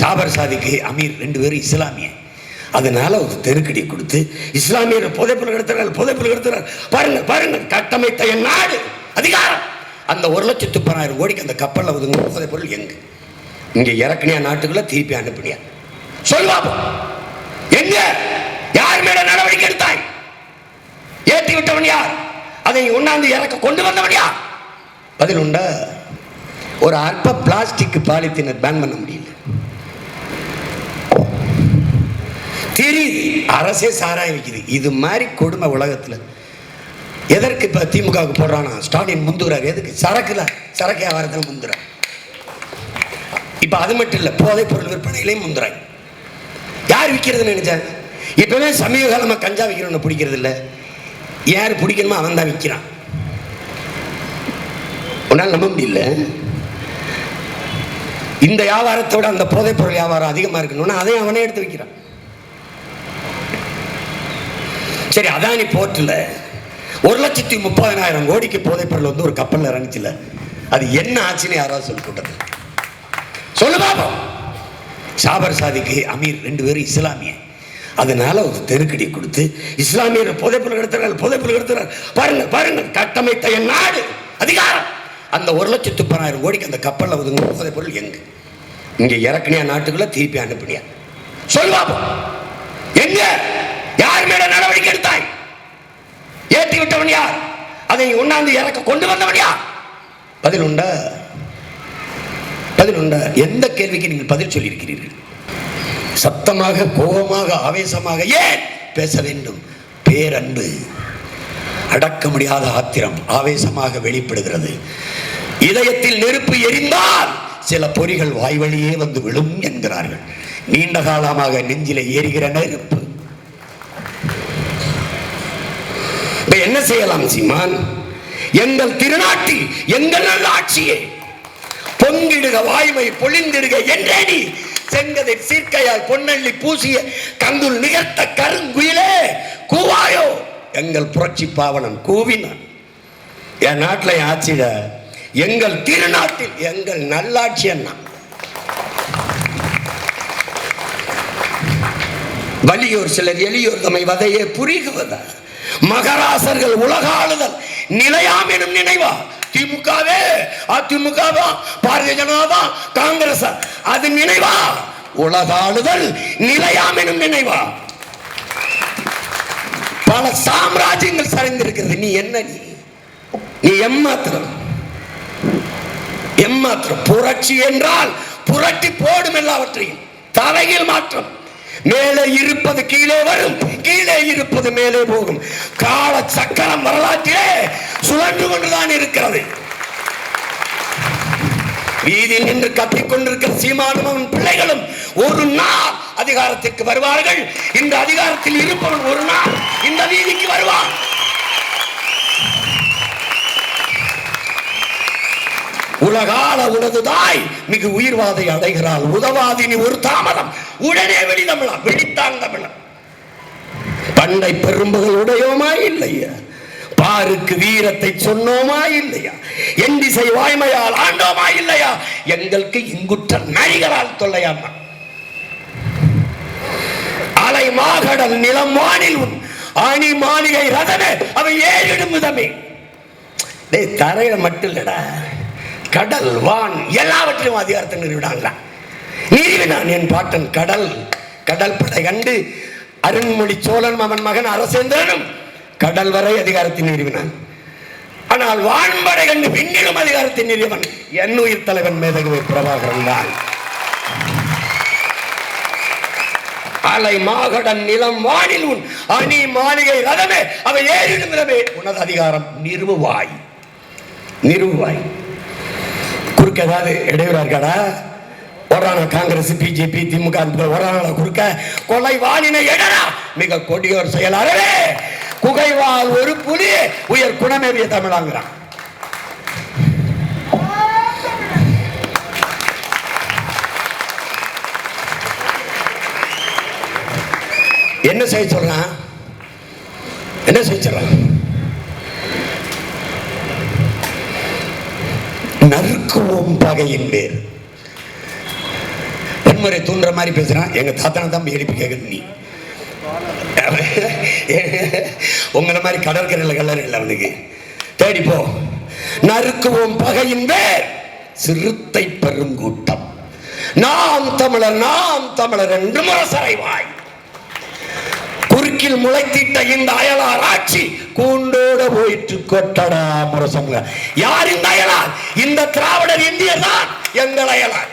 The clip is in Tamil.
சாபர் சாதிக்கு அமீர் ரெண்டு பேரும் இஸ்லாமிய. அதனால ஒரு தெருக்கடி கொடுத்து இஸ்லாமியர் புதைப்பில் எடுத்துறாரு புதைப்பில் எடுத்துறார் பாருங்க பாருங்க கட்டமைத்த என் நாடு அதிகாரம். அந்த ஒரு லட்சத்து பன்னாயிரம் கோடிக்கு அந்த கப்பலில் ஒதுங்க புதைப்பொருள் எங்க? இங்கே இறக்குனியா நாட்டுக்குள்ள திருப்பி அனுப்பினியா? சொல்வாப்போம் எங்க? யார் மேல நடவடிக்கை எடுத்தாய்? ஏற்றி விட்டவன் யார்? அதை உண்ணாந்து இறக்க கொண்டு வந்தவன் யார்? பதில் உண்டா? ஒரு அற்ப பிளாஸ்டிக் பாலித்தீனை பேன் பண்ண முடியல. அரசே சாராயம் விற்கிது இது மாதிரி கொடுமை உலகத்துல. எதற்கு இப்ப திமுகவுக்கு போடுறானா? ஸ்டாலின் முந்துகிறார் எதுக்கு? சரக்குல சரக்கு வியாபாரத்தில் முந்துறார். இப்ப அது மட்டும் இல்ல போதைப் பொருள் விற்பனையிலையும் முந்துறாய் யார் விற்கிறதுன்னு நினைச்சாங்க? இப்போவே சமீப காலமாக கஞ்சா விற்கிறவனை பிடிக்கிறது இல்ல. யார் பிடிக்கணுமோ அவன் தான் விற்கிறான் உன்னால் நம்ப முடியல. இந்த வியாபாரத்தோட அந்த போதைப் பொருள் வியாபாரம் அதிகமா இருக்கணும்னா அதையும் அவனே எடுத்து வைக்கிறான். சரி அதானி போர்ட்டில் ஒரு லட்சத்தி முப்பதனாயிரம் கோடிக்கு போதைப் பொருள் வந்து ஒரு கப்பலில் இறங்குச்சுல. அது என்ன ஆச்சுன்னு யாராவது சொல்லி கூட்டது சொல்லு பாப்போம். சாபர் சாதிக்கு அமீர் ரெண்டு பேரும் இஸ்லாமிய. அதனால ஒரு தெருக்கடி கொடுத்து இஸ்லாமியர் புதைப்பில் எடுத்துறார் புதைப்பில் எடுத்துறாரு. பாருங்க பாருங்க கட்டமைத்த என் நாடு அதிகாரம். அந்த ஒரு லட்சத்து பதினாயிரம் கோடிக்கு அந்த கப்பலில் ஒதுங்க போதைப் பொருள் எங்க? இங்கே இறக்குனியா நாட்டுக்குள்ள திருப்பி அனுப்புனியா? சொல்லு பாபம் யார் மேல நடவடிக்கை எடுத்தாய் கட்டி விட்டவன் யார்? அதை உண்ணாந்து இறக்க கொண்டு வந்தவன் யார்? பதில் உண்டா? பதில் உண்டா? எந்த கேள்விக்கு நீங்கள் பதில் சொல்லியிருக்கிறீர்கள்? சத்தமாக கோபமாக ஆவேசமாக ஏன் பேச வேண்டும்? பேரன்பு அடக்க முடியாத ஆத்திரம் ஆவேசமாக வெளிப்படுகிறது. இதயத்தில் நெருப்பு எரிந்தால் சில பொறிகள் வாய் வழியே வந்து விழும் என்கிறார்கள். நீண்ட காலமாக நெஞ்சில ஏறுகிற நெருப்பு. இப்ப என்ன செய்யலாம் சீமான்? எங்கள் திருநாட்டில் எங்கள் நல்ல ஆட்சியே பொங்கிடுக வாய்மை பொழிந்திடுக என்றேடி செங்கதை சீர்க்கையால் பொன்னள்ளி பூசிய கங்குல் நிகழ்த்த கருங்குயிலே கூவாயோ. எங்கள் புரட்சி பாவனன் கூவினான் என் நாட்டில் என் ஆட்சியில எங்கள் திருநாட்டில் எங்கள் நல்லாட்சி என்ன? வலியோர் சிலர் எளியோர் தம்மை வதையே புரிகுவதா மகராசர்கள் உலகாளுதல். நிலையாம் எனும் நினைவா? திமுகவே அதிமுகவா? பாரதிய ஜனதாவா? காங்கிரஸ்? அது நினைவா? உலகாளுதல் நிலையாம் எனும் நினைவா? பல சாம்ராஜ்யங்கள் சரிந்திருக்கிறது. நீ என்ன நீ? நீ எம்மாத்திரம்? எம்மாத்திரம்? புரட்சி என்றால் புரட்டி போடும் எல்லாவற்றையும். தலையில் மாற்றம். மேலே இருப்பது கீழே வரும். கீழே இருப்பது மேலே போகும். கால சக்கரம் வரலாற்றிலே சுழன்று கொண்டுதான் இருக்கிறது. வீதியில் நின்று கத்திக் கொண்டிருக்கிற சீமானும் அவன் பிள்ளைகளும் ஒரு நாள் அதிகாரத்திற்கு வருவார்கள். இந்த அதிகாரத்தில் இருப்பவன் ஒரு நாள் இந்த வீதிக்கு வருவான். உலகால உனது தாய் மிகு உயிர்வாதை அடைகிறாள். உதவாதினி ஒரு தாமதம். உடனே வெளிதமிழா வெளித்தான் தமிழா பண்டை பெரும்புகள் உடையோமா இல்லையா? பாருக்கு வீரத்தை சொன்னோமா இல்லையா? என் திசை வாய்மையால் ஆண்டோமா இல்லையா? எங்களுக்கு இங்குற்ற நரிகளால் தொல்லையாமா அலை மாகடல் நிலம் வானில் உன் ஆணி மாளிகை ரதமே அவை ஏறிடும் விதமே டேய் தரையில மட்டும் இல்லடா. கடல் வான் எல்லாவற்றிலும் அதிகாரத்தை நிறுவினாங்களா நிறுவினான் என் பாட்டன் கடல். கடல் படை கண்டு அருண்மொழி சோழன் அவன் மகன் அரசேந்திரனும் கடல் வரை அதிகாரத்தை நிறுவினான் ஆனால் வான்படை கண்டு விண்ணிலும் அதிகாரத்தை நிறுவன் என் உயிர் தலைவன் மேதகுவை பிரபாகரன் தான். அலை மாகடன் நிலம் வானில் உன் அணி மாளிகை ரதமே அவை ஏறிடும் விதமே உனது அதிகாரம் நிறுவுவாய். நிறுவாய் குறுக்க ஏதாவது இடையூறா இருக்காடா? வர்றான காங்கிரஸ் பிஜேபி திமுக வர்றான குறுக்க கொலை வாளினை எடரா மிக கொடியோர் செயலாளரே குகைவால் ஒரு புலி உயர் குணமேறிய தமிழாங்கிறான். என்ன செய்ய சொல்றான்? என்ன செய்ய சொல்றான்? நறுக்குவோம் பகையின் வேர். வன்முறை தூண்டுற மாதிரி பேசுறான். எங்க தாத்தனை தான் எழுப்பி கேட்கணும் நீ. உங்களை மாதிரி கடற்கரையில் கல்லறை இல்லை அவனுக்கு. தேடி போ. நறுக்குவோம் பகையின் வேர். சிறுத்தை பெருங்கூட்டம் நாம் தமிழர் நாம் தமிழர் என்று முரசறைவாய் குறுக்கில் முளைத்திட்ட இந்த அயலார் ஆட்சி. கூண்டோட போயிட்டு கொட்டடா முரசங்க யார் இந்த அயலார்? இந்த திராவிடர் இந்தியர் தான் எங்கள் அயலார்.